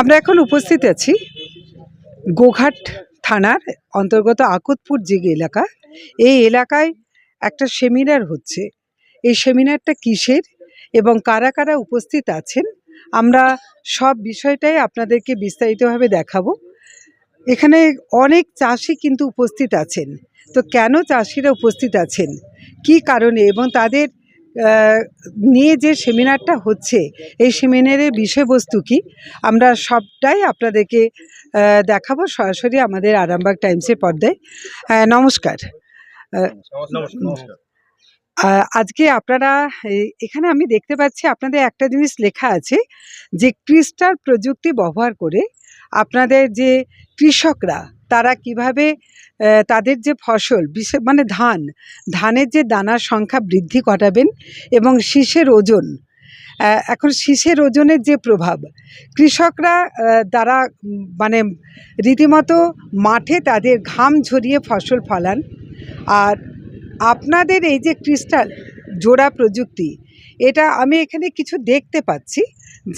আমরা এখন উপস্থিত আছি গোঘাট থানার অন্তর্গত আকতপুর যে এলাকা। এই এলাকায় একটা সেমিনার হচ্ছে। এই সেমিনারটা কিসের এবং কারা কারা উপস্থিত আছেন আমরা সব বিষয়টাই আপনাদেরকে বিস্তারিতভাবে দেখাবো। এখানে অনেক চাষি কিন্তু উপস্থিত আছেন। তো কেন চাষিরা উপস্থিত আছেন? কি কারণে? এবং তাদের নিয়ে যে সেমিনারটা হচ্ছে এই সেমিনারের বিষয়বস্তু কি? আমরা সবটাই আপনাদেরকে দেখাবো সরাসরি আমাদের আরামবাগ টাইমসের পর্দায়। নমস্কার। আজকে আপনারা এখানে আমি দেখতে পাচ্ছি আপনাদের একটা জিনিস লেখা আছে যে ক্রিস্টাল প্রযুক্তি ব্যবহার করে আপনাদের যে কৃষকরা তারা কীভাবে তাদের যে ফসল বিশেষ মানে ধান, ধানের যে দানার সংখ্যা বৃদ্ধি ঘটাবেন এবং শীষের ওজন এখন শীষের ওজনের যে প্রভাব, কৃষকরা তারা মানে রীতিমতো মাঠে তাদের ঘাম ঝরিয়ে ফসল ফলান। আর আপনাদের এই যে ক্রিস্টাল জোড়া প্রযুক্তি, এটা আমি এখানে কিছু দেখতে পাচ্ছি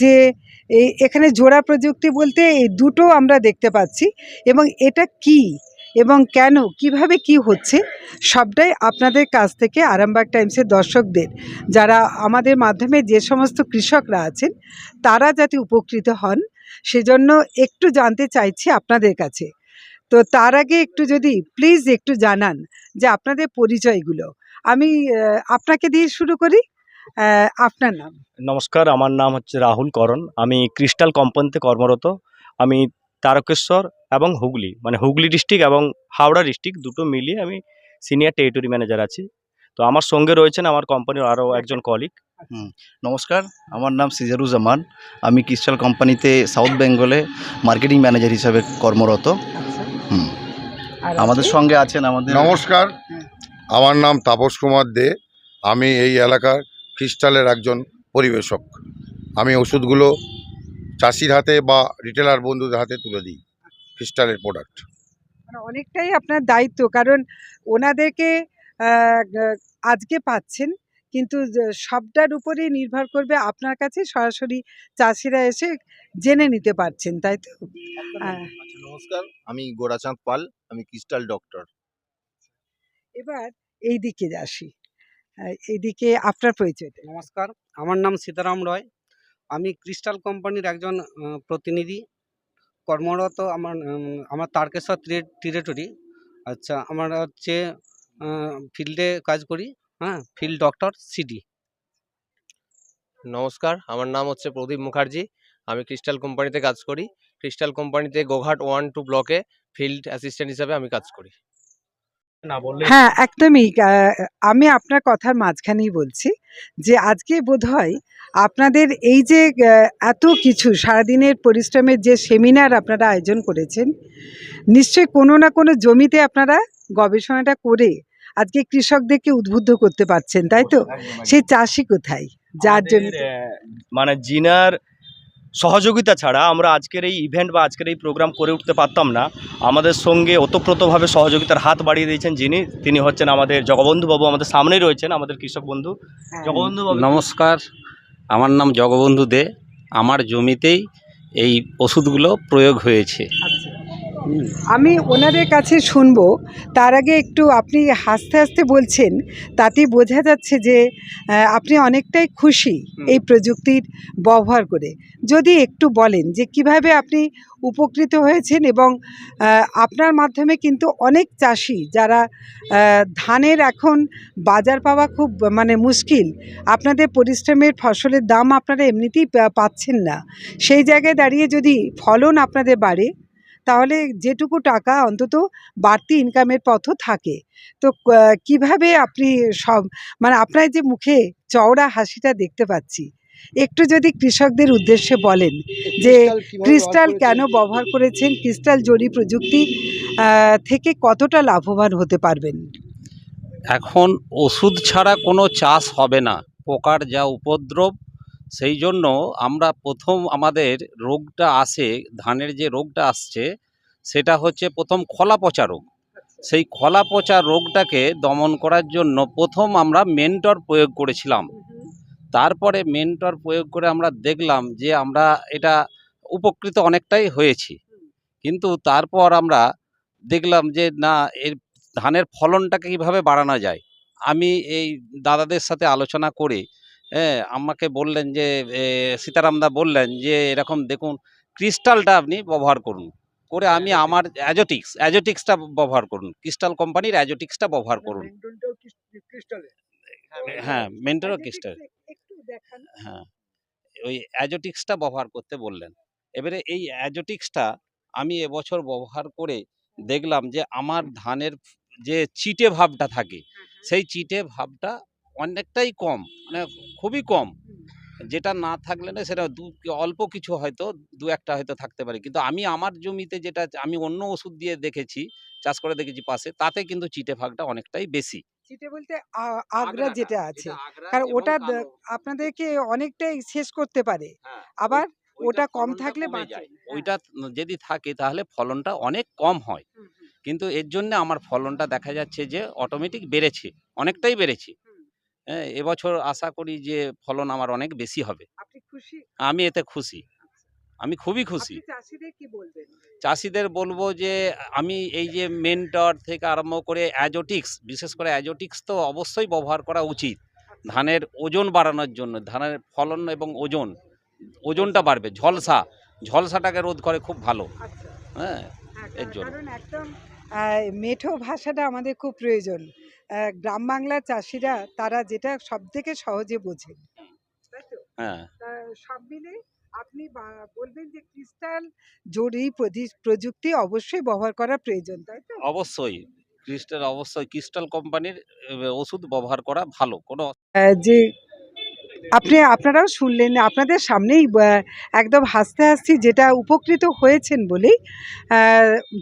যে এই এখানে জোড়া প্রযুক্তি বলতে এই দুটো আমরা দেখতে পাচ্ছি এবং এটা কি এবং কেন, কীভাবে কি হচ্ছে, সবটাই আপনাদের কাছ থেকে আরামবাগ টাইমসের দর্শকদের। যারা আমাদের মাধ্যমে যে সমস্ত কৃষকরা আছেন, তারা যাতে উপকৃত হন, সেজন্য একটু জানতে চাইছি আপনাদের কাছে। তো তার আগে একটু যদি প্লিজ একটু জানান যে আপনাদের পরিচয়গুলো। আমি আপনাকে দিয়ে শুরু করি। আপনার নাম? নমস্কার আমার নাম হচ্ছে রাহুল করণ। আমি ক্রিস্টাল কোম্পানিতে কর্মরত। আমি তারকেশ্বর এবং হুগলি মানে হুগলি ডিস্ট্রিক্ট এবং হাওড়া ডিস্ট্রিক্ট দুটো মিলিয়ে আমি সিনিয়র টেরিটরি ম্যানেজার আছি। তো আমার সঙ্গে রয়েছেন আমার কোম্পানির আরও একজন কলিগ নমস্কার আমার নাম সিজারুজ্জামান। আমি ক্রিস্টাল কোম্পানিতে সাউথ বেঙ্গলে মার্কেটিং ম্যানেজার হিসাবে কর্মরত। হুম। আমাদের সঙ্গে আছেন আমাদের নমস্কার আমার নাম তাপস কুমার দে। আমি এই এলাকার ক্রিস্টালের একজন পরিবেশক। আমি ওষুধগুলো চাষির হাতে বা রিটেলার বন্ধুদের হাতে তুলে দিই ক্রিস্টালের প্রোডাক্ট মানে অনেকটাই আপনার দায়িত্ব কারণ ওনাদেরকে আজকে পাচ্ছেন কিন্তু সবটার উপরেই নির্ভর করবে আপনার কাছে সরাসরি চাষিরা এসে জেনে নিতে পারছেন তাই তো? হ্যাঁ। আচ্ছা নমস্কার আমি গোরাচাঁদ পাল আমি ক্রিস্টাল ডক্টর। এবার এই দিকে আসি। আহ, এইদিকে আপনার পরিচয়টা নমস্কার আমার নাম সীতারাম রয়। আমি ক্রিস্টাল কোম্পানির একজন প্রতিনিধি। কর্মরত আমার আমার তারকেশ্বর টেরিটরি। আচ্ছা আমার হচ্ছে ফিল্ডে কাজ করি হ্যাঁ ফিল্ড ডক্টর সিডি। নমস্কার আমার নাম হচ্ছে প্রদীপ মুখার্জি। আমি ক্রিস্টাল কোম্পানিতে কাজ করি। ক্রিস্টাল কোম্পানিতে গোঘাট ওয়ান টু ব্লকে ফিল্ড অ্যাসিস্ট্যান্ট হিসাবে আমি কাজ করি। না বললে হ্যাঁ একদমই। আমি আপনার কথার মাঝখানেই বলছি যে আজকে বোধহয় আপনাদের এই যে এত কিছু সারাদিনের পরিশ্রমের যে সেমিনার আপনারা আয়োজন করেছেন নিশ্চয়ই কোনো না কোনো জমিতে আপনারা গবেষণাটা করে আজকে কৃষকদেরকে উদ্বুদ্ধ করতে পারছেন তাই তো? সেই চাষি কোথায়? যার জন্য মানে জিনার সহযোগিতা ছাড়া আমরা আজকের এই ইভেন্ট বা আজকের এই প্রোগ্রাম করে উঠতে পারতাম না। আমাদের সঙ্গে ওতপ্রোতভাবে সহযোগিতার হাত বাড়িয়ে দিয়েছেন যিনি তিনি হচ্ছেন আমাদের জগবন্ধুবাবু আমাদের সামনেই রয়েছেন আমাদের কৃষক বন্ধু। জগবন্ধুবাবু জগবন্ধু বাবু। নমস্কার আমার নাম জগবন্ধু দে। আমার জমিতেই এই ওষুধগুলো প্রয়োগ হয়েছে। আচ্ছা। আমি ওনাদের কাছে শুনব। তার আগে একটু আপনি হাসতে হাসতে বলছেন তাতে বোঝা যাচ্ছে যে আপনি অনেকটাই খুশি এই প্রযুক্তির ব্যবহার করে। যদি একটু বলেন যে কীভাবে আপনি উপকৃত হয়েছেন এবং আপনার মাধ্যমে কিন্তু অনেক চাষি যারা ধানের এখন বাজার পাওয়া খুব মানে মুশকিল আপনাদের পরিশ্রমের ফসলের দাম আপনারা এমনিতেই পাচ্ছেন না। সেই জায়গায় দাঁড়িয়ে যদি ফলন আপনাদের বাড়ে তাহলে যেটুকু টাকা অন্তত বাড়তি ইনকামের পথও থাকে। তো কীভাবে আপনি সব মানে আপনার যে মুখে চওড়া হাসিটা দেখতে পাচ্ছি একটু যদি কৃষকদের উদ্দেশ্যে বলেন যে ক্রিস্টাল কেন ব্যবহার করেছেন? ক্রিস্টাল জরি প্রযুক্তি থেকে কতটা লাভবান হতে পারবেন? এখন ওষুধ ছাড়া কোনো চাষ হবে না। পোকার যা উপদ্রব সেই জন্য আমরা প্রথম আমাদের রোগটা আসে ধানের যে রোগটা আসছে সেটা হচ্ছে প্রথম খোলা পচা রোগ। সেই খোলা পচা রোগটাকে দমন করার জন্য প্রথম আমরা মেন্টর প্রয়োগ করেছিলাম। তারপরে মেন্টর প্রয়োগ করে আমরা দেখলাম যে আমরা এটা উপকৃত অনেকটাই হয়েছি। কিন্তু তারপর আমরা দেখলাম যে না এর ধানের ফলনটাকে কীভাবে বাড়ানো যায়? আমি এই দাদাদের সাথে আলোচনা করে হ্যাঁ আমাকে বললেন যে সীতারামদা বললেন যে এরকম দেখুন ক্রিস্টালটা আপনি ব্যবহার করুন। করে আমি আমার অ্যাজোটিক্স অ্যাজোটিক্সটা ব্যবহার করুন। ক্রিস্টাল কোম্পানির অ্যাজোটিক্সটা ব্যবহার করুন। হ্যাঁ মেন্টারও ক্রিস্টাল। হ্যাঁ ওই অ্যাজোটিক্সটা ব্যবহার করতে বললেন। এবারে এই অ্যাজোটিক্সটা আমি এবছর ব্যবহার করে দেখলাম যে আমার ধানের যে চিটে ভাবটা থাকে সেই চিটে ভাবটা অনেকটাই কম মানে খুবই কম। যেটা না থাকলে না সেটা দু অল্প কিছু হয়তো দু একটা হয়তো থাকতে পারে। কিন্তু আমি আমার জমিতে যেটা আমি অন্য ওষুধ দিয়ে দেখেছি চাষ করে দেখেছি পাশে তাতে কিন্তু চিটে ফাঁকটা অনেকটাই বেশি। চিটে বলতে আগ্রা যেটা আছে। কারণ ওটা আপনাদেরকে অনেকটাই শেষ করতে পারে। আবার ওটা কম থাকলে ওইটা যদি থাকে তাহলে ফলনটা অনেক কম হয়। কিন্তু এর জন্য আমার ফলনটা দেখা যাচ্ছে যে অটোমেটিক বেড়েছে অনেকটাই বেড়েছে। হ্যাঁ এবছর আশা করি যে ফলন আমার অনেক বেশি হবে। আপনি খুশি? আমি এতে খুশি। আমি খুবই খুশি। চাষিদের বলব যে আমি এই যে মেন্টর থেকে আরম্ভ করে অ্যাজোটিক্স বিশেষ করে অ্যাজোটিক্স তো অবশ্যই ব্যবহার করা উচিত। ধানের ওজন বাড়ানোর জন্য ধানের ফলন এবং ওজন ওজনটা বাড়বে। ঝলসা ঝলসাটাকে রোধ করে খুব ভালো। আচ্ছা। হ্যাঁ হ্যাঁ, এর জন্য। একদম মেঠো ভাষাটা আমাদের খুব প্রয়োজন। গ্রাম বাংলার চাষিরা তারা যেটা সব থেকে সহজে বোঝে। তাই তো? হ্যাঁ। সব মিলে আপনি বলবেন যে ক্রিস্টাল জোর প্রযুক্তি অবশ্যই ব্যবহার করা প্রয়োজন তাই তো? অবশ্যই। ক্রিস্টাল অবশ্যই ক্রিস্টাল কোম্পানির ওষুধ ব্যবহার করা ভালো কোনো যে আপনি আপনারাও শুনলেন আপনাদের সামনেই একদম হাসতে হাসতে যেটা উপকৃত হয়েছেন বলেই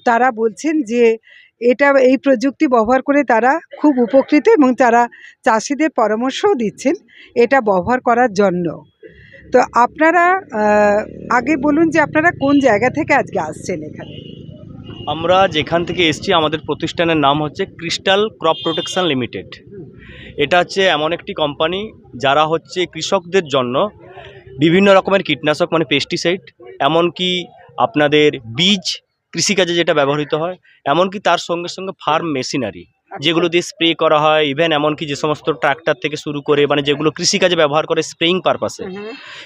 তারা বলছেন যে এটা এই প্রযুক্তি ব্যবহার করে তারা খুব উপকৃত এবং তারা চাষিদের পরামর্শও দিচ্ছেন এটা ব্যবহার করার জন্য। তো আপনারা আগে বলুন যে আপনারা কোন জায়গা থেকে আজকে আসছেন এখানে? আমরা যেখান থেকে এসছি, আমাদের প্রতিষ্ঠানের নাম হচ্ছে ক্রিস্টাল ক্রপ প্রোটেকশন লিমিটেড। এটা হচ্ছে এমন একটি কোম্পানি যারা হচ্ছে কৃষকদের জন্য বিভিন্ন রকমের কীটনাশক মানে পেস্টিসাইড, এমনকি আপনাদের বীজ কৃষিকাজে যেটা ব্যবহৃত হয় এমনকি তার সঙ্গে সঙ্গে ফার্ম মেশিনারি যেগুলো দিয়ে স্প্রে করা হয় ইভেন এমনকি যে সমস্ত ট্রাক্টর থেকে শুরু করে মানে যেগুলো কৃষিকাজে ব্যবহার করে স্প্রেইং পারপাসে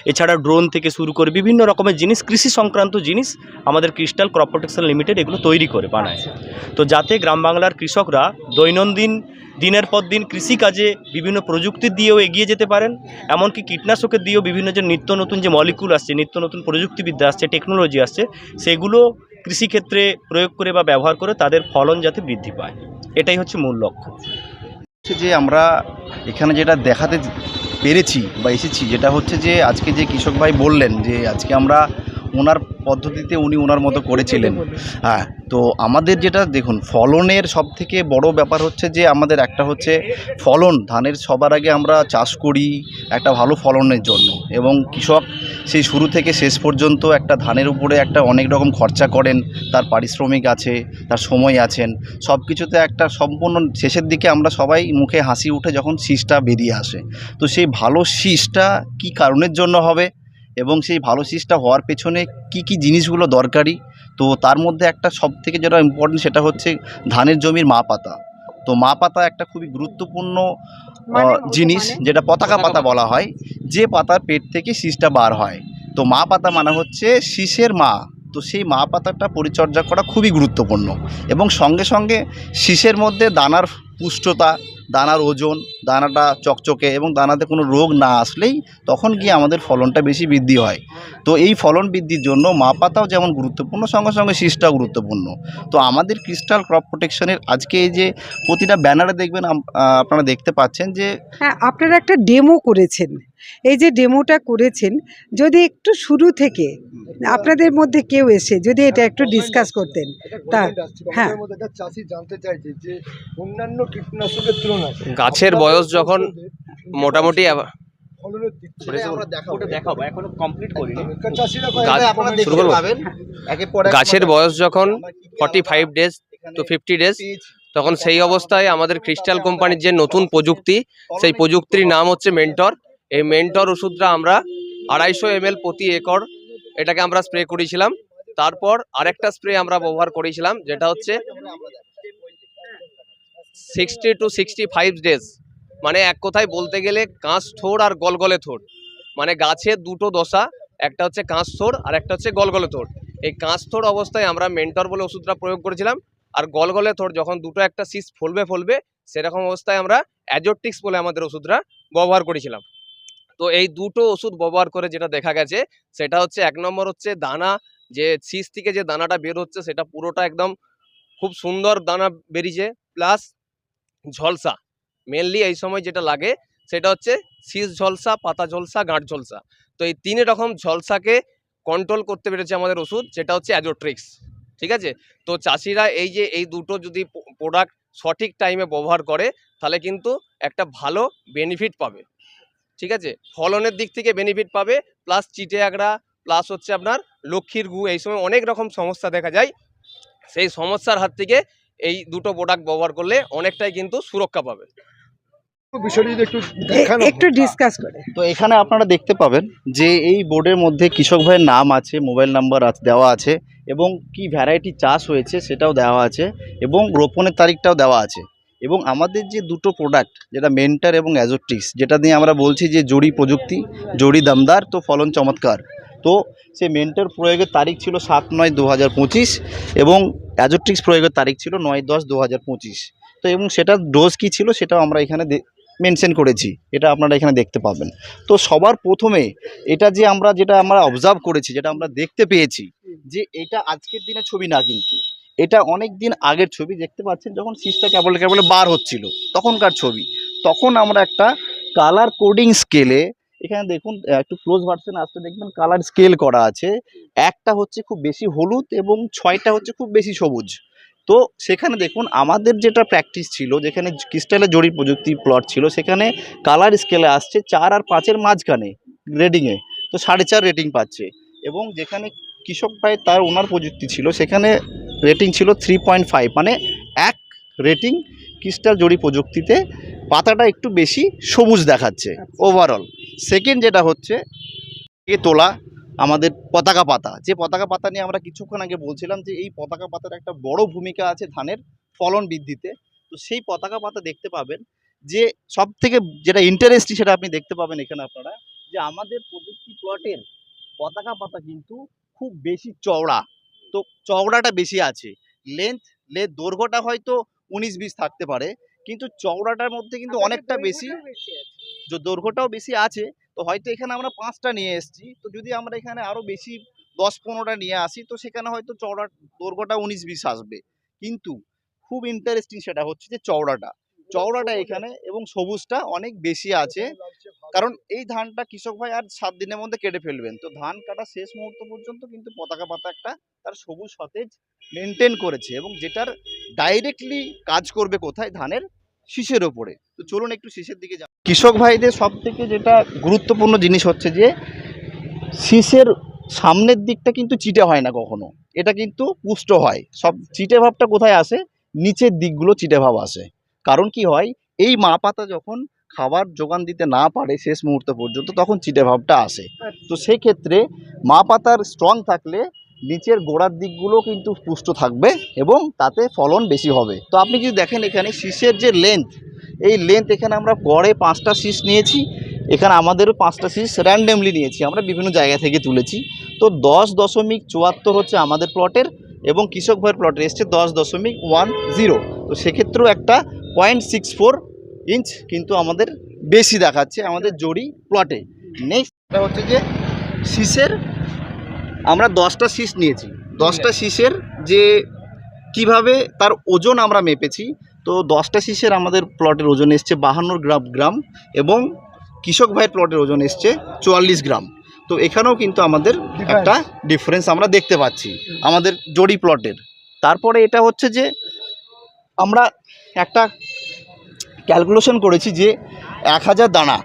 এছাড়া ড্রোন থেকে শুরু করে বিভিন্ন রকমের জিনিস কৃষি সংক্রান্ত জিনিস আমাদের ক্রিস্টাল ক্রপ প্রোটেকশন লিমিটেড এগুলো তৈরি করে বানায়। তো যাতে গ্রাম বাংলার কৃষকরা দৈনন্দিন দিনের পর দিন কৃষিকাজে বিভিন্ন প্রযুক্তি দিয়েও এগিয়ে যেতে পারেন এমনকি কীটনাশকের দিয়েও বিভিন্ন যে নিত্য নতুন যে মলিকুল আসছে নিত্য নতুন প্রযুক্তিবিদ্যা আসছে টেকনোলজি আসছে সেগুলো কৃষিক্ষেত্রে প্রয়োগ করে বা ব্যবহার করে তাদের ফলন যাতে বৃদ্ধি পায়। এটাই হচ্ছে মূল লক্ষ্য। যে আমরা এখানে যেটা দেখাতে পেরেছি বা এসেছি, যেটা হচ্ছে যে আজকে যে কৃষক ভাই বললেন যে আজকে আমরা ওনার পদ্ধতিতে উনি ওনার মতো করেছিলেন। হ্যাঁ তো আমাদের যেটা দেখুন ফলনের সব থেকে বড় ব্যাপার হচ্ছে যে আমাদের একটা হচ্ছে ফলন। ধানের সবার আগে আমরা চাষ করি একটা ভালো ফলনের জন্য এবং কৃষক সেই শুরু থেকে শেষ পর্যন্ত একটা ধানের উপরে একটা অনেক রকম খরচা করেন তার পারিশ্রমিক আছে তার সময় আছেন সব কিছুতে একটা সম্পূর্ণ শেষের দিকে আমরা সবাই মুখে হাসি উঠে যখন শীষটা বেরিয়ে আসে। তো সেই ভালো শীষটা কি কারণের জন্য হবে? এবং সেই ভালো সিরিজটা হওয়ার পেছনে কি কি জিনিসগুলো দরকারি? তো তার মধ্যে একটা সব থেকে যেটা ইম্পর্টেন্ট সেটা হচ্ছে ধানের জমির মা পাতা। তো মা পাতা একটা খুবই গুরুত্বপূর্ণ মানে জিনিস মানে? যেটা পতাকা পাতা বলা হয়। যে পাতার পেট থেকে শীষটা বার হয়। তো মা পাতা মানে হচ্ছে শীষের মা। তো সেই মা পাতাটা পরিচর্যা করা খুবই গুরুত্বপূর্ণ। এবং সঙ্গে সঙ্গে শীষের মধ্যে দানার পুষ্টতা, দানার ওজন, দানাটা চকচকে এবং দানাতে কোনো রোগ না আসলেই তখন গিয়ে আমাদের ফলনটা বেশি বৃদ্ধি হয়। তো এই ফলন বৃদ্ধির জন্য মা পাতাও যেমন গুরুত্বপূর্ণ, সঙ্গে সঙ্গে শীষটাও গুরুত্বপূর্ণ। তো আমাদের ক্রিস্টাল ক্রপ প্রোটেকশনের আজকে এই যে প্রতিটা ব্যানারে দেখবেন আপনারা দেখতে পাচ্ছেন যে হ্যাঁ আপনারা একটা ডেমো করেছেন। এই যে ডেমোটা করেছেন, যদি একটু শুরু থেকে আপনাদের মধ্যে কেউ এসে যদি এটা একটু ডিসকাস করতেন, তা হ্যাঁ। জানতে চাইছে যে অন্যান্য কীটনাশকের তুলনায় গাছের বয়স যখন মোটামুটি গাছের বয়স যখন forty five days to fifty days তখন সেই অবস্থায় আমাদের ক্রিস্টাল কোম্পানির যে নতুন প্রযুক্তি, সেই প্রযুক্তির নাম হচ্ছে মেন্টর এই মেন্টর ওষুধটা আমরা আড়াইশো এম প্রতি একর এটাকে আমরা স্প্রে করেছিলাম। তারপর আরেকটা স্প্রে আমরা ব্যবহার করেছিলাম, যেটা হচ্ছে sixty to sixty five days মানে এক কথায় বলতে গেলে কাঁচ থোড় আর গলগলে থোড়। মানে গাছের দুটো দশা, একটা হচ্ছে কাঁচ থোড় আর একটা হচ্ছে গলগলে থোড়। এই কাঁচ থোড় অবস্থায় আমরা মেন্টর বলে ওষুধটা প্রয়োগ করেছিলাম। আর গলগলে থোড় যখন দুটো একটা শীষ ফলবে ফলবে, সেরকম অবস্থায় আমরা অ্যাজোটিক্স বলে আমাদের ওষুধটা ব্যবহার করেছিলাম। তো এই দুটো ওষুধ ব্যবহার করে যেটা দেখা গেছে, সেটা হচ্ছে এক নম্বর হচ্ছে দানা, যে শীষ থেকে যে দানাটা বের হচ্ছে সেটা পুরোটা একদম খুব সুন্দর দানা বেরিয়েছে, প্লাস ঝলসা। মেনলি এই সময় যেটা লাগে, সেটা হচ্ছে শীষ ঝলসা, পাতা ঝলসা, গাঁট ঝলসা। তো এই তিন রকম ঝলসাকে কন্ট্রোল করতে পেরেছে আমাদের ওষুধ যেটা হচ্ছে অ্যাজোট্রিক্স। ঠিক আছে? তো চাষিরা এই যে এই দুটো যদি প্রোডাক্ট সঠিক টাইমে ব্যবহার করে, তাহলে কিন্তু একটা ভালো বেনিফিট পাবে। ঠিক আছে? ফলনের দিক থেকে বেনিফিট পাবে প্লাস চিটে আগড়া প্লাস হচ্ছে আপনার লক্ষ্মীর গু এই সময় অনেক রকম সমস্যা দেখা যায়। সেই সমস্যার হাত থেকে এই দুটো প্রোডাক্ট ব্যবহার করলে অনেকটাই কিন্তু সুরক্ষা পাবে। একটু এ- দেখানো একটু ডিসকাস করে। তো এখানে আপনারা দেখতে পাবেন যে এই বোর্ডের মধ্যে কৃষক ভাইয়ের নাম আছে মোবাইল নাম্বার দেওয়া আছে এবং কি ভ্যারাইটি চাষ হয়েছে সেটাও দেওয়া আছে এবং রোপণের তারিখটাও দেওয়া আছে। এবং আমাদের যে দুটো প্রোডাক্ট যেটা মেন্টার এবং অ্যাজোটিক্স যেটা দিয়ে আমরা বলছি যে জড়ি প্রযুক্তি জড়ি দামদার, তো ফলন চমৎকার। তো সে মেন্টার প্রয়োগের তারিখ ছিল সাত নয় দু এবং অ্যাজোট্রিক্স প্রয়োগের তারিখ ছিল নয় দশ দু তো এবং সেটার ডোজ কী ছিল সেটাও আমরা এখানে মেনশন করেছি, এটা আপনারা এখানে দেখতে পাবেন। তো সবার প্রথমে এটা যে আমরা যেটা আমরা অবজার্ভ করেছি, যেটা আমরা দেখতে পেয়েছি যে এটা আজকের দিনে ছবি না কিন্তু। এটা অনেক দিন আগের ছবি, দেখতে পাচ্ছেন যখন শীষটা কেবল কেবল বার হচ্ছিল, তখনকার ছবি। তখন আমরা একটা কালার কোডিং স্কেলে এখানে দেখুন একটু ক্লোজ ভার্সন আসতে দেখবেন কালার স্কেল করা আছে। একটা হচ্ছে খুব বেশি হলুদ এবং ছয়টা হচ্ছে খুব বেশি সবুজ। তো সেখানে দেখুন, আমাদের যেটা প্র্যাকটিস ছিল, যেখানে ক্রিস্টালের জড়ি প্রযুক্তি প্লট ছিল, সেখানে কালার স্কেলে আসছে চার আর পাঁচের মাঝখানে রেটিংয়ে তো সাড়ে চার রেটিং পাচ্ছে। এবং যেখানে কৃষক ভাই তার ওনার প্রযুক্তি ছিল, সেখানে রেটিং ছিল থ্রি পয়েন্ট ফাইভ মানে এক রেটিং ক্রিস্টাল জড়ি প্রযুক্তিতে। পাতাটা একটু বেশি সবুজ দেখাচ্ছে ওভারঅল সেকেন্ড যেটা হচ্ছে, এ তোলা আমাদের পতাকা পাতা। যে পতাকা পাতা নিয়ে আমরা কিছুক্ষণ আগে বলছিলাম যে এই পতাকা পাতার একটা বড় ভূমিকা আছে ধানের ফলন বৃদ্ধিতে। তো সেই পতাকা পাতা দেখতে পাবেন যে সব থেকে যেটা ইন্টারেস্টিং সেটা আপনি দেখতে পাবেন এখানে আপনারা, যে আমাদের প্রযুক্তি প্লটের পতাকা পাতা কিন্তু খুব বেশি চওড়া। তো চওড়াটা বেশি আছে। লেন্থ লে দৈর্ঘ্যটা হয়তো উনিশ বিশ থাকতে পারে কিন্তু চওড়াটার মধ্যে কিন্তু অনেকটা বেশি যে দৈর্ঘ্যটাও বেশি আছে তো হয়তো এখানে আমরা পাঁচটা নিয়ে এসেছি তো যদি আমরা এখানে আরও বেশি দশ পনেরোটা নিয়ে আসি তো সেখানে হয়তো চওড়া দৈর্ঘ্যটা উনিশ বিশ আসবে। কিন্তু খুব ইন্টারেস্টিং সেটা হচ্ছে যে চওড়াটা। চওড়াটা এখানে এবং সবুজটা অনেক বেশি আছে। কারণ এই ধানটা কৃষক ভাই আর সাত দিনের মধ্যে কেটে ফেলবেন। তো ধান কাটা শেষ মুহূর্ত পর্যন্ত কিন্তু পতাকা পাতা একটা তার সবুজ সতেজ মেনটেন করেছে এবং যেটার ডাইরেক্টলি কাজ করবে কোথায়? ধানের শীষের ওপরে। তো চলুন একটু শীষের দিকে যাব কৃষক ভাইদের সব থেকে যেটা গুরুত্বপূর্ণ জিনিস হচ্ছে যে, শীষের সামনের দিকটা কিন্তু চিটে হয় না কখনো। এটা কিন্তু পুষ্ট হয়। সব চিটে ভাবটা কোথায় আসে? নিচের দিকগুলো চিটে ভাব আসে। কারণ কি হয়? এই মা পাতা যখন খাবার যোগান দিতে না পারে শেষ মুহূর্ত পর্যন্ত, তখন চিটে ভাবটা আসে। তো সেই ক্ষেত্রে মা পাতার স্ট্রং থাকলে নিচের গোড়ার দিকগুলো কিন্তু পুষ্ট থাকবে এবং তাতে ফলন বেশি হবে। তো আপনি যদি দেখেন এখানে শীষের যে লেন্থ এই লেন্থ এখানে আমরা গড়ে পাঁচটা শীষ নিয়েছি, এখানে আমাদেরও পাঁচটা শীষ র্যান্ডমলি নিয়েছি, আমরা বিভিন্ন জায়গা থেকে তুলেছি। তো দশ দশমিক চুয়াত্তর হচ্ছে আমাদের প্লটের এবং কৃষক ভাইয়ের প্লটের এসছে দশ দশমিক ওয়ান জিরো। তো সেক্ষেত্রেও একটা পয়েন্ট সিক্স ফোর ইঞ্চ কিন্তু আমাদের বেশি দেখাচ্ছে আমাদের জড়ি প্লটে নেক্সট হচ্ছে যে শীষের আমরা দশটা শীষ নিয়েছি। দশটা শীষের যে কীভাবে তার ওজন আমরা মেপেছি তো দশটা শীষের আমাদের প্লটের ওজন এসছে বাহান্ন গ্রাম গ্রাম এবং কৃষক ভাইয়ের প্লটের ওজন এসছে চুয়াল্লিশ গ্রাম। তো এখানেও কিন্তু আমাদের একটা ডিফারেন্স আমরা দেখতে পাচ্ছি আমাদের জড়ি প্লটের তারপরে এটা হচ্ছে যে আমরা একটা ক্যালকুলেশন করেছি যে এক হাজার দানা,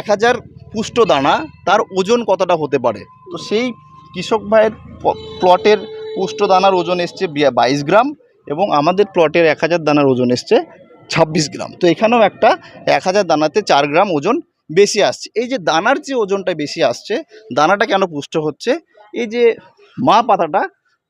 এক হাজার পুষ্ট দানা, তার ওজন কতটা হতে পারে? তো সেই কৃষক ভাইয়ের প্লটের পুষ্ট দানার ওজন এসছে বাইশ গ্রাম এবং আমাদের প্লটের এক হাজার দানার ওজন এসছে ছাব্বিশ গ্রাম। তো এখানেও একটা এক হাজার দানাতে চার গ্রাম ওজন বেশি আসছে। এই যে দানার যে ওজনটা বেশি আসছে, দানাটা কেন পুষ্ট হচ্ছে? এই যে মা পাতাটা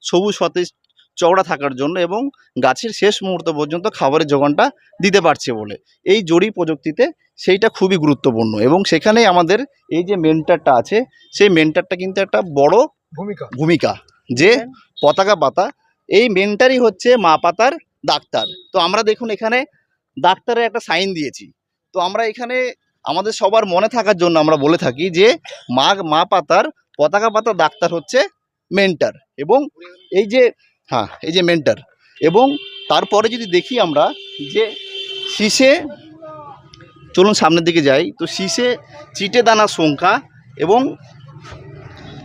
সবুজ সতেজ চওড়া থাকার জন্য এবং গাছের শেষ মুহূর্ত পর্যন্ত খাবারের যোগানটা দিতে পারছে বলে। এই জড়ি প্রযুক্তিতে সেইটা খুবই গুরুত্বপূর্ণ এবং সেখানে আমাদের এই যে মেন্টারটা আছে সেই মেন্টারটা কিন্তু একটা বড় ভূমিকা। ভূমিকা যে পতাকা পাতা এই মেন্টারই হচ্ছে মা পাতার ডাক্তার। তো আমরা দেখুন এখানে ডাক্তারের একটা সাইন দিয়েছি। তো আমরা এখানে আমাদের সবার মনে থাকার জন্য আমরা বলে থাকি যে মা মা পাতার পতাকা পাতা ডাক্তার হচ্ছে মেন্টার এবং এই যে হ্যাঁ এই যে মেন্টার এবং তারপরে যদি দেখি আমরা যে শীষে, চলুন সামনের দিকে যাই, তো শীষে চিটে দানার সংখ্যা এবং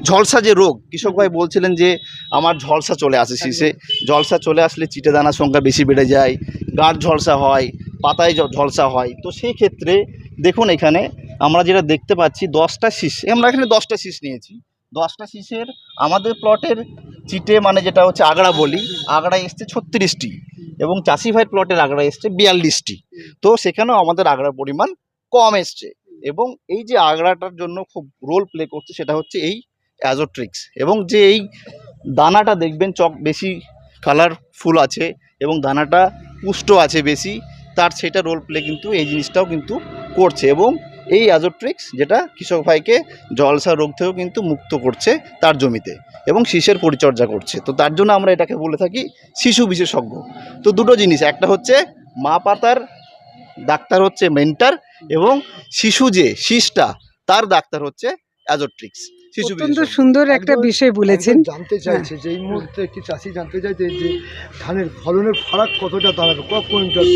ঝলসা যে রোগ, কৃষক ভাই বলছিলেন যে আমার ঝলসা চলে আসে শীষে। ঝলসা চলে আসলে চিটে দানার সংখ্যা বেশি বেড়ে যায়, গাঢ় ঝলসা হয়, পাতায় ঝলসা হয়। তো সেই ক্ষেত্রে দেখুন এখানে আমরা যেটা দেখতে পাচ্ছি, দশটা শীষ, আমরা এখানে দশটা শীষ নিয়েছি। দশটা শীষের আমাদের প্লটের চিটে মানে যেটা হচ্ছে আগড়া বলি আগড়া এসছে ছত্রিশটি এবং চাষি ভাইয়ের প্লটের আগড়া এসছে বিয়াল্লিশটি। তো সেখানেও আমাদের আগড়ার পরিমাণ কম এসছে এবং এই যে আগড়াটার জন্য খুব রোল প্লে করছে সেটা হচ্ছে এই অ্যাজোট্রিক্স এবং যে এই দানাটা দেখবেন চক বেশি কালারফুল আছে এবং দানাটা পুষ্ট আছে বেশি, তার সেটা রোল প্লে কিন্তু এই জিনিসটাও কিন্তু করছে এবং এই অ্যাজোট্রিক্স যেটা কৃষক ভাইকে জলসা রোগ থেকেও কিন্তু মুক্ত করছে তার জমিতে এবং শীষের পরিচর্যা করছে। তো তার জন্য আমরা এটাকে বলে থাকি শিশু বিশেষজ্ঞ। তো দুটো জিনিস একটা হচ্ছে মা পাতার ডাক্তার হচ্ছে মেন্টার এবং শিশু যে শীষটা তার ডাক্তার হচ্ছে অ্যাজোট্রিক্স অত্যন্ত সুন্দর একটা বিষয় বলেছেন। জানতে চাইছে যে এই মুহূর্তে একটি চাষি জানতে চাইছে যে ধানের ফলনের ফারাক কতটা দাঁড়াবে? ক কুইন্টাল?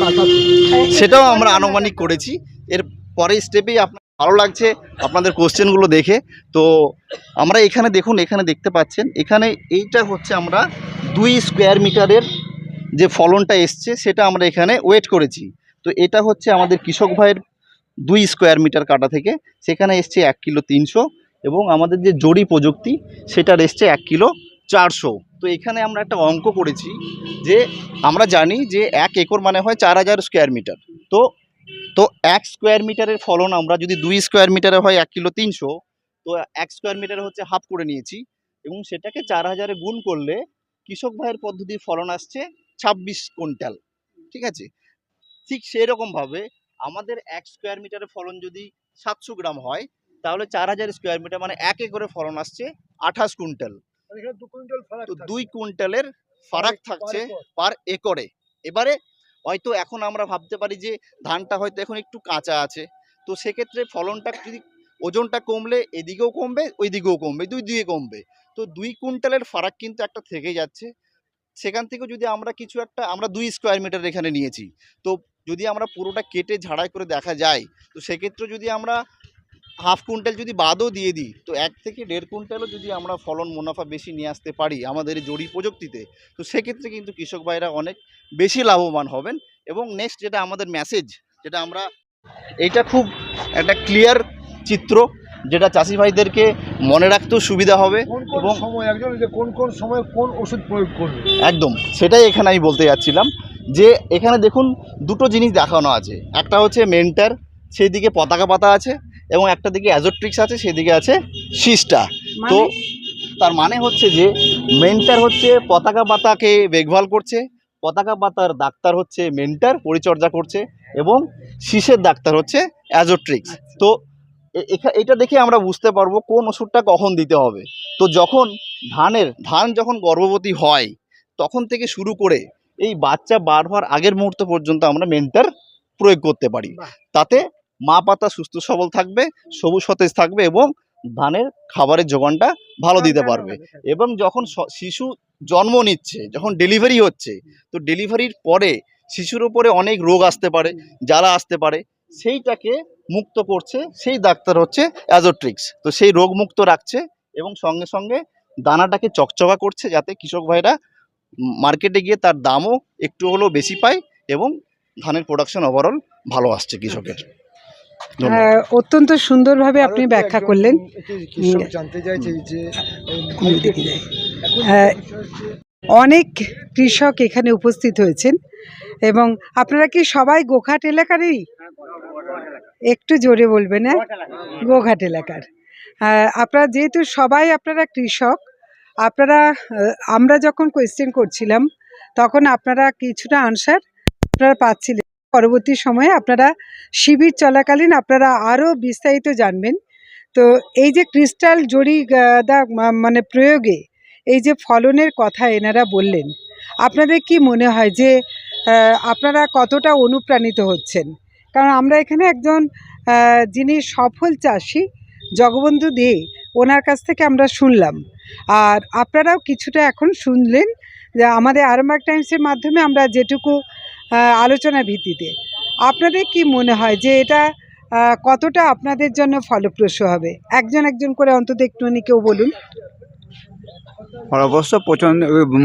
কাটা সেটাও আমরা আনুমানিক করেছি। এর পরের স্টেপেই আপনার ভালো লাগছে, আপনাদের কোশ্চেনগুলো দেখে। তো আমরা এখানে দেখুন, এখানে দেখতে পাচ্ছেন, এখানে এইটা হচ্ছে আমরা দুই স্কোয়ার মিটারের যে ফলনটা এসছে, সেটা আমরা এখানে ওয়েট করেছি। তো এটা হচ্ছে আমাদের কৃষক ভাইয়ের দুই স্কোয়ার মিটার কাটা থেকে। সেখানে এসছে এক কিলো তিনশো এবং আমাদের যে জড়ি প্রযুক্তি, সেটার এসছে এক কিলো চারশো। তো এখানে আমরা একটা অঙ্ক করেছি যে, আমরা জানি যে এক একর মানে হয় চার হাজার স্কোয়ার মিটার তো তো এক স্কোয়ার মিটারের ফলন আমরা যদি দুই স্কোয়ার মিটারে হয় এক কিলো তিনশো তো এক স্কোয়ার মিটারে হচ্ছে হাফ করে নিয়েছি এবং সেটাকে চার হাজারে গুণ করলে কৃষক ভাইয়ের পদ্ধতির ফলন আসছে ছাব্বিশ কুইন্টাল ঠিক আছে? ঠিক সেই রকমভাবে আমাদের এক স্কোয়ার মিটারের ফলন যদি সাতশো গ্রাম হয় তাহলে চার হাজার স্কোয়ার মিটার মানে এক একরে ফলন আসছে আঠাশ কুইন্টাল। দুই কুইন্টালের ফারাক থাকছে পার একরে। এবারে হয়তো এখন আমরা ভাবতে পারি যে ধানটা হয়তো এখন একটু কাঁচা আছে। তো সেক্ষেত্রে ফলনটা যদি ওজনটা কমলে এদিকেও কমবে ওই দিকেও কমবে, দুই দিকে কমবে। তো দুই কুইন্টালের ফারাক কিন্তু একটা থেকে যাচ্ছে। সেখান থেকে যদি আমরা কিছু একটা, আমরা দুই স্কোয়ার মিটার এখানে নিয়েছি। তো যদি আমরা পুরোটা কেটে ঝাড়াই করে দেখা যায়, তো সেক্ষেত্রে যদি আমরা হাফ কুইন্টাল যদি বাদও দিয়ে দিই তো এক থেকে দেড় কুইন্টালও যদি আমরা ফলন মুনাফা বেশি নিয়ে আসতে পারি আমাদের জড়ি প্রযুক্তিতে তো সেক্ষেত্রে কিন্তু কৃষক ভাইরা অনেক বেশি লাভবান হবেন এবং নেক্সট যেটা আমাদের মেসেজ যেটা আমরা এইটা খুব একটা ক্লিয়ার চিত্র যেটা চাষি ভাইদেরকে মনে রাখতেও সুবিধা হবে এবং সময় একজন যে কোন কোন সময় কোন ওষুধ প্রয়োগ করবে? একদম সেটাই এখানে আমি বলতে যাচ্ছিলাম যে এখানে দেখুন দুটো জিনিস দেখানো আছে একটা হচ্ছে মেন্টার সেই দিকে পতাকা পাতা আছে এবং একটা দিকে অ্যাজোট্রিক্স আছে সেদিকে আছে সিস্টা তো তার মানে হচ্ছে যে মেন্টার হচ্ছে পতাকা পাতাকে দেখভাল করছে পতাকা পাতার ডাক্তার হচ্ছে মেন্টার পরিচর্যা করছে এবং শীষের ডাক্তার হচ্ছে অ্যাজোট্রিক্স তো এ- এখা- এটা দেখে আমরা বুঝতে পারব কোন ওষুধটা কখন দিতে হবে। তো যখন ধানের ধান যখন গর্ভবতী হয় তখন থেকে শুরু করে এই বাচ্চা বার হওয়ার আগের মুহূর্ত পর্যন্ত আমরা মেন্টার প্রয়োগ করতে পারি। তাতে মা পাতা সুস্থ সবল থাকবে সবুজ সতেজ থাকবে এবং ধানের খাবারের যোগানটা ভালো দিতে পারবে। এবং যখন শিশু জন্ম নিচ্ছে যখন ডেলিভারি হচ্ছে তো ডেলিভারির পরে শিশুর উপরে অনেক রোগ আসতে পারে জ্বালা আসতে পারে সেইটাকে মুক্ত করছে সেই ডাক্তার হচ্ছে অ্যাজোট্রিক্স তো সেই রোগ মুক্ত রাখছে এবং সঙ্গে সঙ্গে দানাটাকে চকচকা করছে যাতে কৃষক ভাইরা মার্কেটে গিয়ে তার দামও একটু হলেও বেশি পায় এবং ধানের প্রোডাকশন ওভারঅল ভালো আসছে কৃষকের। অত্যন্ত সুন্দরভাবে আপনি ব্যাখ্যা করলেন। জানতে চাইছে যে হ্যাঁ। অনেক কৃষক এখানে উপস্থিত হয়েছেন এবং আপনারা কি সবাই গোঘাট এলাকারই? একটু জোরে বলবেন হ্যাঁ? গোঘাট এলাকার। আহ, আপনারা যেহেতু সবাই আপনারা কৃষক আপনারা আমরা যখন কোয়েশ্চেন করছিলাম তখন আপনারা কিছুটা আনসার আপনারা পাচ্ছিলেন। পরবর্তী সময়ে আপনারা শিবির চলাকালীন আপনারা আরও বিস্তারিত জানবেন। তো এই যে ক্রিস্টাল জড়ি দা মানে প্রয়োগে এই যে ফলনের কথা এনারা বললেন, আপনাদের কি মনে হয় যে আপনারা কতটা অনুপ্রাণিত হচ্ছেন? কারণ আমরা এখানে একজন যিনি সফল চাষি, জগবন্ধু দে, ওনার কাছ থেকে আমরা শুনলাম। আর আপনারাও কিছুটা এখন শুনলেন যে আমাদের আরামবাগ টাইমসের মাধ্যমে আমরা যেটুকু আলোচনা ভিত্তিতে। আপনাদের কি মনে হয় যে এটা কতটা আপনাদের জন্য ফলপ্রসূ হবে? একজন একজন করে অন্তত একটুখানি কেউ বলুন। অবশ্য প্রচণ্ড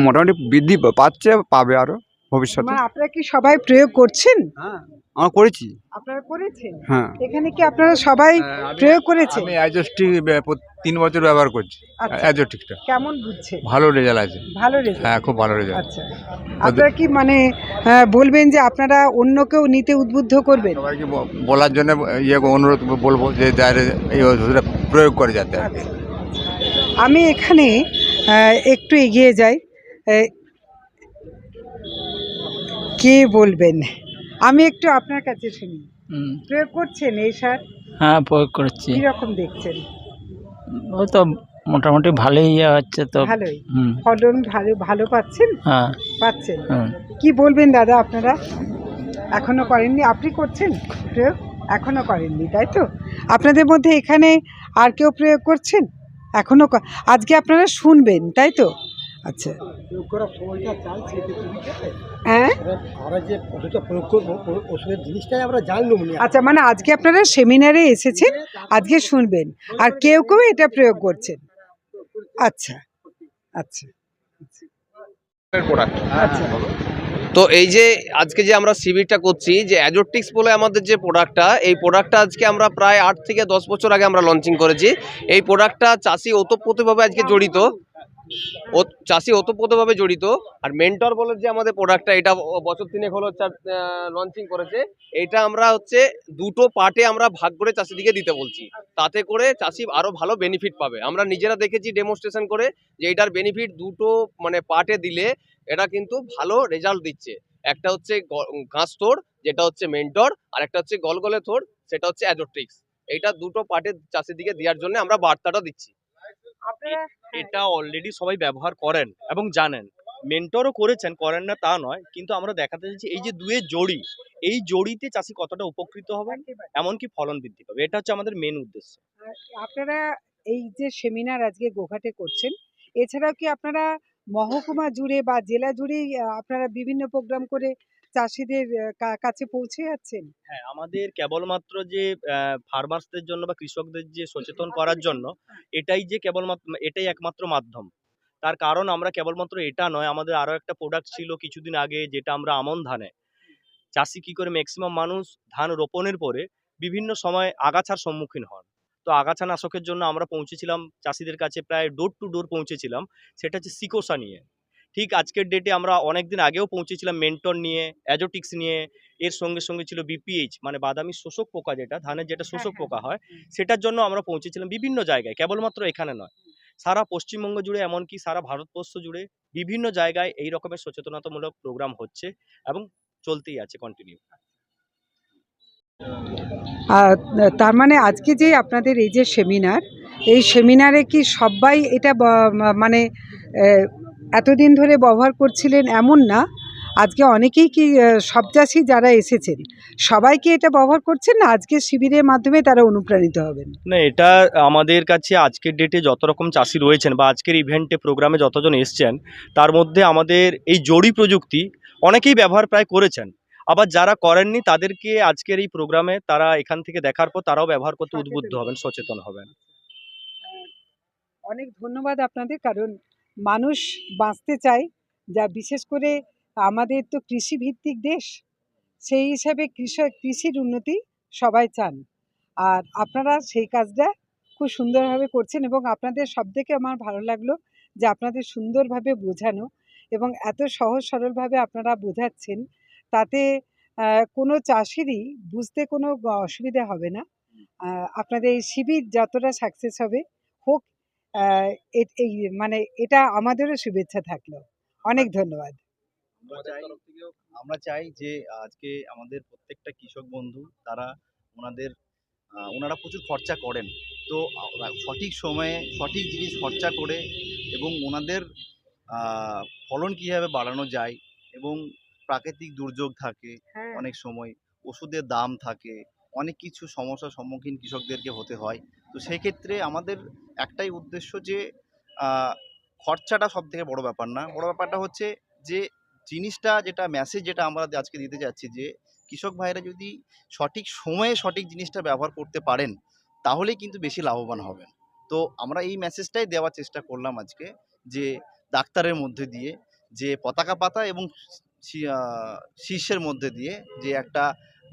মোটামুটি বৃদ্ধি পাচ্ছে, পাবে আরও ভবিষ্যতে। মানে আপনারা কি সবাই প্রয়োগ করছেন? আমরা করেছি। আপনারা করেছেন? হ্যাঁ। এখানে কি আপনারা সবাই প্রয়োগ করেছেন? আমি অ্যাজস্টিক তিন বছর ব্যবহার করছি আচ্ছা। অ্যাজস্টিকটা কেমন বুঝছেন ভালো রেজাল্ট আছে। ভালো রেজাল্ট হ্যাঁ খুব ভালো রেজাল্ট আচ্ছা। আপনারা কি মানে বলবেন যে আপনারা অন্যকেও নিতে উদ্বুদ্ধ করবেন? সবাইকে ব- বলার জন্য ইয়ে অনুরোধ বলব যে যারা এই ওষুধটা প্রয়োগ করে যাতে আর আমি এখানে একটু এগিয়ে যাই। কে বলবেন? আমি একটু আপনার কাছে শুনি। প্রয়োগ করছেন এই সার? হ্যাঁ প্রয়োগ করছি। কীরকম দেখছেন? ও তো মোটামুটি ভালোই ইয়ে হচ্ছে তো। ভালোই? হুম। ফলন ভালো ভালো পাচ্ছেন? হ্যাঁ। পাচ্ছেন? কি বলবেন দাদা আপনারা? এখনও করেননি? আপনি করছেন প্রয়োগ? এখনও করেননি তাই তো? আপনাদের মধ্যে এখানে আর কেউ প্রয়োগ করছেন? এখনও আজকে আপনারা শুনবেন তাই তো? আচ্ছা। প্রয়োগ করার সময়টা চাল হ্যাঁ? আমরা যে ওষুধটা প্রয়োগ করব ওষুধের জিনিসটাই আমরা জানলাম আচ্ছা মানে আজকে আপনারা সেমিনারে এসেছেন আজকে শুনবেন। আর কেউ কেউ এটা প্রয়োগ করছেন। আচ্ছা আচ্ছা। আচ্ছা। তো এই যে আজকে যে আমরা শিবিরটা করছি যে অ্যাজোটিক্স বলে আমাদের যে প্রোডাক্টটা এই প্রোডাক্টটা আজকে আমরা প্রায় আট থেকে দশ বছর আগে আমরা লঞ্চিং করেছি। এই প্রোডাক্টটা চাষি ওতপ্রোতভাবে আজকে জড়িত। চাষি ওতপ্রোতভাবে জড়িত। আর মেন্টর বলে যে আমাদের প্রোডাক্টটা এটা বছর তিনেক হলো লঞ্চিং করেছে। এটা আমরা হচ্ছে দুটো পার্টে আমরা ভাগ করে চাষিদিকে দিতে বলছি। তাতে করে চাষি আরও ভালো বেনিফিট পাবে। আমরা নিজেরা দেখেছি ডেমনস্ট্রেশন করে যে এটার বেনিফিট দুটো মানে পার্টে দিলে এটা কিন্তু ভালো রেজাল্ট দিচ্ছে। একটা হচ্ছে কাঁচতোর যেটা হচ্ছে মেন্টর আর একটা হচ্ছে গলগলে থোর সেটা হচ্ছে অ্যাজোট্রিক্স এইটা দুটো পার্টে চাষিদিকে দেওয়ার জন্য আমরা বার্তাটা দিচ্ছি। এটা অলরেডি সবাই ব্যবহার করেন এবং জানেন। মেন্টরও করেছেন করেন না তা নয় কিন্তু আমরা দেখাতে চাইছি এই যে দুয়ে জড়ি এই জড়িতে চাষি কতটা উপকৃত হবেন। এমনকি ফলন বৃদ্ধি পাবে এটা হচ্ছে আমাদের মেন উদ্দেশ্য। আপনারা এই যে সেমিনার আজকে গোঘাটে করছেন এছাড়াও কি আপনারা মহকুমা জুড়ে বা জেলা জুড়েই আপনারা বিভিন্ন প্রোগ্রাম করে চাষিদের কাছে পৌঁছে যাচ্ছেন? হ্যাঁ আমাদের কেবলমাত্র যে ফার্মার্সদের জন্য বা কৃষকদের যে সচেতন করার জন্য এটাই যে কেবলমাত্র এটাই একমাত্র মাধ্যম। তার কারণ আমরা কেবলমাত্র এটা নয় আমাদের আরও একটা প্রোডাক্ট ছিল কিছুদিন আগে যেটা আমরা আমন ধানে। চাষি কি করে ম্যাক্সিমাম মানুষ ধান রোপণের পরে বিভিন্ন সময় আগাছার সম্মুখীন হন। তো আগাছা নাশকের জন্য আমরা পৌঁছেছিলাম চাষিদের কাছে প্রায় ডোর টু ডোর পৌঁছেছিলাম। সেটা হচ্ছে সিকোসা নিয়ে। ঠিক আজকের ডেটে আমরা অনেক দিন আগেও পৌঁছেছিলাম মেন্টন নিয়ে অ্যাজোটিক্স নিয়ে এর সঙ্গে সঙ্গে ছিল বিপিএইচ মানে বাদামি শোষক পোকা যেটা ধানের যেটা শোষক হ্যাঁ, পোকা হয় সেটার জন্য আমরা পৌঁছেছিলাম বিভিন্ন জায়গায় কেবলমাত্র এখানে নয়। সারা পশ্চিমবঙ্গ জুড়ে এমনকি সারা ভারতবর্ষ জুড়ে বিভিন্ন জায়গায় এই রকমের সচেতনতামূলক প্রোগ্রাম হচ্ছে এবং চলতেই আছে কন্টিনিউ আর তার মানে আজকে যে আপনাদের এই যে সেমিনার এই সেমিনারে কি সবাই এটা মানে এতদিন ধরে ব্যবহার করছিলেন এমন না। আজকে অনেকেই কি সব চাষি যারা এসেছেন সবাই কি এটা ব্যবহার করছেন না? আজকে শিবিরের মাধ্যমে তারা অনুপ্রাণিত হবেন? না এটা আমাদের কাছে আজকের ডেটে যত রকম চাষি রয়েছেন বা আজকের ইভেন্টে প্রোগ্রামে যতজন এসছেন তার মধ্যে আমাদের এই জড়ি প্রযুক্তি অনেকেই ব্যবহার প্রায় করেছেন। আবার যারা করেননি তাদেরকে আজকের এই প্রোগ্রামে তারা এখান থেকে দেখার পর তারাও ব্যবহার করতে উদ্বুদ্ধ হবেন হবেন। সচেতন হবেন। অনেক ধন্যবাদ আপনাদের কারণ মানুষ বাঁচতে চায়, যা বিশেষ করে আমাদের তো কৃষিভিত্তিক দেশ, সেই হিসাবে কৃষক কৃষির উন্নতি সবাই চান। আর আপনারা সেই কাজটা খুব সুন্দরভাবে করছেন এবং আপনাদের সব থেকে আমার ভালো লাগল যে আপনাদের সুন্দরভাবে বোঝানো এবং এত সহজ সরলভাবে আপনারা বোঝাচ্ছেন, তাতে কোনো চাষিরই বুঝতে কোনো অসুবিধা হবে না। আপনাদের এই শিবির যতটা সাকসেস হবে এই মানে এটা আমাদেরও শুভেচ্ছা থাকল। অনেক ধন্যবাদ। আমরা চাই যে আজকে আমাদের প্রত্যেকটা কৃষক বন্ধু তারা ওনাদের ওনারা প্রচুর খরচা করেন। তো সঠিক সময়ে সঠিক জিনিস খরচা করে এবং ওনাদের ফলন কীভাবে বাড়ানো যায় এবং প্রাকৃতিক দুর্যোগ থাকে অনেক সময় ওষুধের দাম থাকে অনেক কিছু সমস্যার সম্মুখীন কৃষকদেরকে হতে হয়। তো সেক্ষেত্রে আমাদের একটাই উদ্দেশ্য যে খরচাটা সব থেকে বড় ব্যাপার না। বড় ব্যাপারটা হচ্ছে যে, জিনিসটা যেটা মেসেজ যেটা আমরা আজকে দিতে যাচ্ছি যে, কৃষক ভাইরা যদি সঠিক সময়ে সঠিক জিনিসটা ব্যবহার করতে পারেন, তাহলেই কিন্তু বেশি লাভবান হবেন। তো আমরা এই মেসেজটাই দেওয়ার চেষ্টা করলাম আজকে যে, ডাক্তারের মধ্যে দিয়ে, যে পতাকা পাতা এবং শীর্ষের মধ্যে দিয়ে যে একটা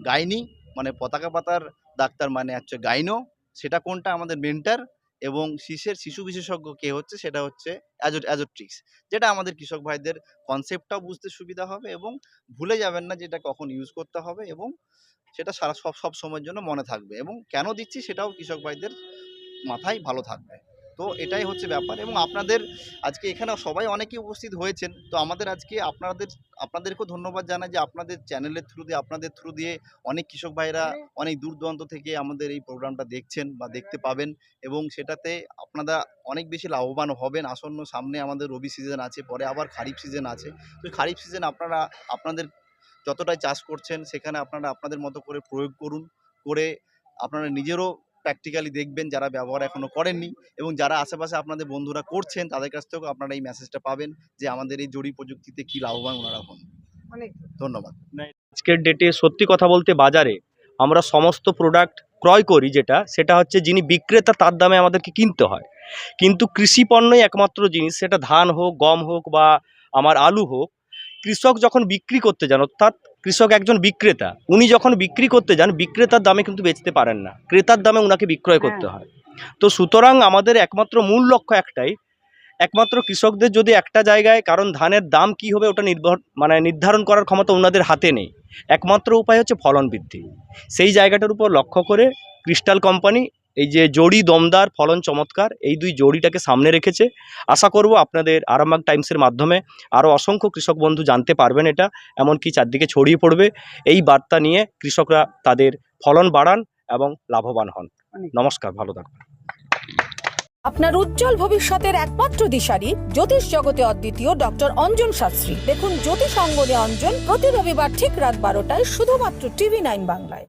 গাইনি মানে পতাকা পাতার ডাক্তার মানে হচ্ছে গাইনো সেটা কোনটা? আমাদের মেন্টার এবং শিশের শিশু বিশেষজ্ঞ কে হচ্ছে? সেটা হচ্ছে অ্যাজো অ্যাজোট্রিক্স যেটা আমাদের কৃষক ভাইদের কনসেপ্টটাও বুঝতে সুবিধা হবে এবং ভুলে যাবেন না যে এটা কখন ইউজ করতে হবে এবং সেটা সারা সব সব সময়ের জন্য মনে থাকবে এবং কেন দিচ্ছি সেটাও কৃষক ভাইদের মাথায় ভালো থাকবে। তো এটাই হচ্ছে ব্যাপার এবং আপনাদের আজকে এখানে সবাই অনেকেই উপস্থিত হয়েছেন। তো আমাদের আজকে আপনাদের আপনাদেরকেও ধন্যবাদ জানাই যে আপনাদের চ্যানেলের থ্রু দিয়ে আপনাদের থ্রু দিয়ে অনেক কৃষক ভাইরা অনেক দূর দূরান্ত থেকে আমাদের এই প্রোগ্রামটা দেখছেন বা দেখতে পাবেন এবং সেটাতে আপনারা অনেক বেশি লাভবান হবেন। আসন্ন সামনে আমাদের রবি সিজন আছে পরে আবার খারিফ সিজন আছে। তো খারিফ সিজন আপনারা আপনাদের যতটাই চাষ করছেন সেখানে আপনারা আপনাদের মতো করে প্রয়োগ করুন করে আপনারা নিজেরও প্র্যাকটিক্যালি দেখবেন যারা ব্যবহার এখনও করেননি এবং যারা আশেপাশে আপনাদের বন্ধুরা করছেন তাদের কাছ থেকেও আপনারা এই মেসেজটা পাবেন যে আমাদের এই জড়ি প্রযুক্তিতে কী লাভবান ওনারা হন। অনেক ধন্যবাদ। আজকের ডেটে সত্যি কথা বলতে বাজারে আমরা সমস্ত প্রোডাক্ট ক্রয় করি যেটা সেটা হচ্ছে যিনি বিক্রেতা তার দামে আমাদেরকে কিনতে হয়। কিন্তু কৃষি পণ্যই একমাত্র জিনিস সেটা ধান হোক গম হোক বা আমার আলু হোক কৃষক যখন বিক্রি করতে যান অর্থাৎ কৃষক একজন বিক্রেতা উনি যখন বিক্রি করতে যান বিক্রেতার দামে কিন্তু বেচতে পারেন না। ক্রেতার দামে উনাকে বিক্রয় করতে হয়। তো সুতরাং আমাদের একমাত্র মূল লক্ষ্য একটাই একমাত্র কৃষকদের যদি একটা জায়গায় কারণ ধানের দাম কি হবে ওটা নির্ভর মানে নির্ধারণ করার ক্ষমতা ওনাদের হাতে নেই। একমাত্র উপায় হচ্ছে ফলন বৃদ্ধি। সেই জায়গাটার উপর লক্ষ্য করে ক্রিস্টাল কোম্পানি এই যে জড়ি দমদার ফলন চমৎকার এই দুই জড়িটাকে সামনে রেখেছে। আশা করব আপনাদের আরামবাগ টাইমসের মাধ্যমে আরও অসংখ্য কৃষক বন্ধু জানতে পারবেন এটা এমনকি চারদিকে ছড়িয়ে পড়বে। এই বার্তা নিয়ে কৃষকরা তাদের ফলন বাড়ান এবং লাভবান হন। নমস্কার ভালো থাকবেন। আপনার উজ্জ্বল ভবিষ্যতের একমাত্র দিশারি জ্যোতিষ জগতে অদ্বিতীয় ডক্টর অঞ্জন শাস্ত্রী। দেখুন জ্যোতিষ অঙ্গনে অঞ্জন প্রতি রবিবার ঠিক রাত বারোটায় শুধুমাত্র টিভি নাইন বাংলায়।